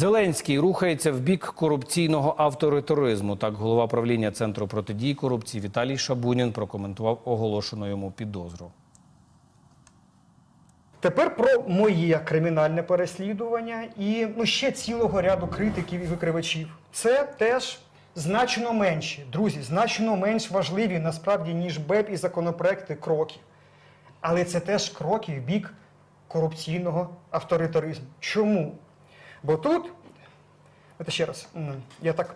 Зеленський рухається в бік корупційного авторитаризму. Так, голова правління центру протидії корупції Віталій Шабунін прокоментував оголошену йому підозру. Тепер про моє кримінальне переслідування і ну, ще цілого ряду критиків і викривачів. Це теж значно менші, друзі, значно менш важливі насправді, ніж БЕП і законопроекти кроки. Але це теж кроки в бік корупційного авторитаризму. Чому? Бо тут, це ще раз, я так.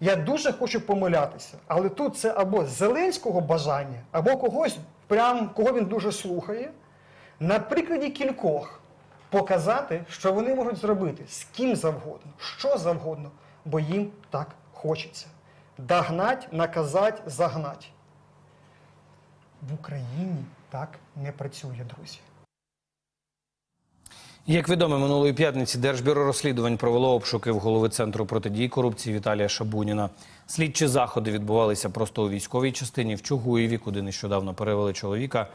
Я дуже хочу помилятися, але тут це або Зеленського бажання, або когось, прям кого він дуже слухає, на прикладі кількох показати, що вони можуть зробити з ким завгодно, що завгодно, бо їм так хочеться. Догнать, наказать, загнать. В Україні так не працює, друзі. Як відомо, минулої п'ятниці Держбюро розслідувань провело обшуки в голови центру протидії корупції Віталія Шабуніна. Слідчі заходи відбувалися просто у військовій частині в Чугуєві, куди нещодавно перевели чоловіка.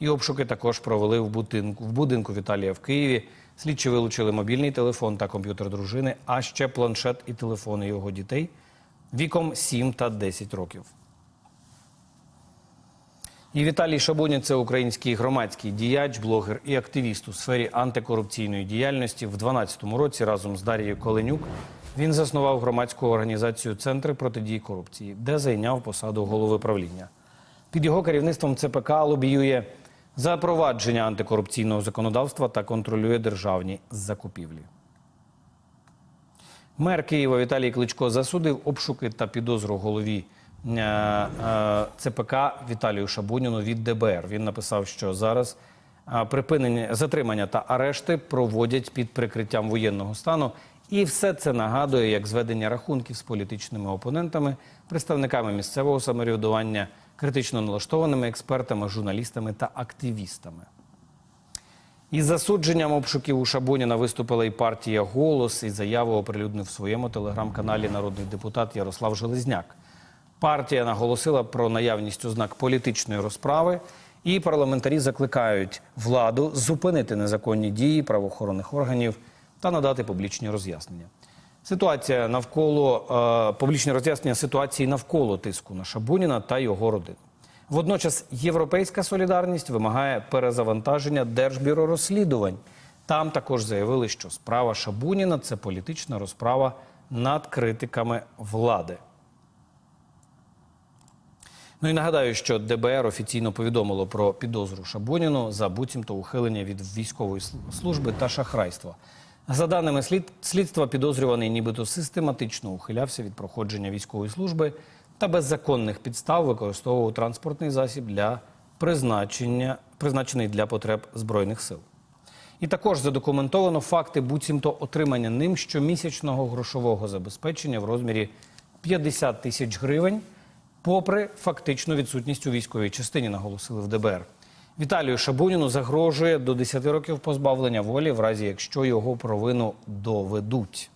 І обшуки також провели в будинку, в будинку Віталія в Києві. Слідчі вилучили мобільний телефон та комп'ютер дружини, а ще планшет і телефони його дітей віком 7 та 10 років. І Віталій Шабунін – це український громадський діяч, блогер і активіст у сфері антикорупційної діяльності. В 2012 році разом з Дарією Коленюк він заснував громадську організацію Центри протидії корупції, де зайняв посаду голови правління. Під його керівництвом ЦПК лобіює запровадження антикорупційного законодавства та контролює державні закупівлі. Мер Києва Віталій Кличко засудив обшуки та підозру голові ЦПК Віталію Шабуніну від ДБР. Він написав, що зараз е, припинення затримання та арешти проводять під прикриттям воєнного стану. І все це нагадує як зведення рахунків з політичними опонентами, представниками місцевого самоврядування, критично налаштованими експертами, журналістами та активістами. Із засудженням обшуків у Шабуніна виступила і партія Голос і заяву оприлюднив в своєму телеграм-каналі народний депутат Ярослав Железняк. Партія наголосила про наявність ознак політичної розправи, і парламентарі закликають владу зупинити незаконні дії правоохоронних органів та надати публічні роз'яснення. Ситуація навколо е, публічні роз'яснення ситуації навколо тиску на Шабуніна та його родину. Водночас європейська солідарність вимагає перезавантаження Держбюро розслідувань. Там також заявили, що справа Шабуніна це політична розправа над критиками влади. Ну і нагадаю, що ДБР офіційно повідомило про підозру Шабуніну за буцімто ухилення від військової служби та шахрайства. За даними слід, слідства, підозрюваний нібито систематично ухилявся від проходження військової служби та без законних підстав використовував транспортний засіб для призначення, призначений для потреб збройних сил. І також задокументовано факти буцімто отримання ним щомісячного грошового забезпечення в розмірі 50 тисяч гривень, попри фактичну відсутність у військовій частині, наголосили в ДБР. Віталію Шабуніну загрожує до 10 років позбавлення волі, в разі якщо його провину доведуть.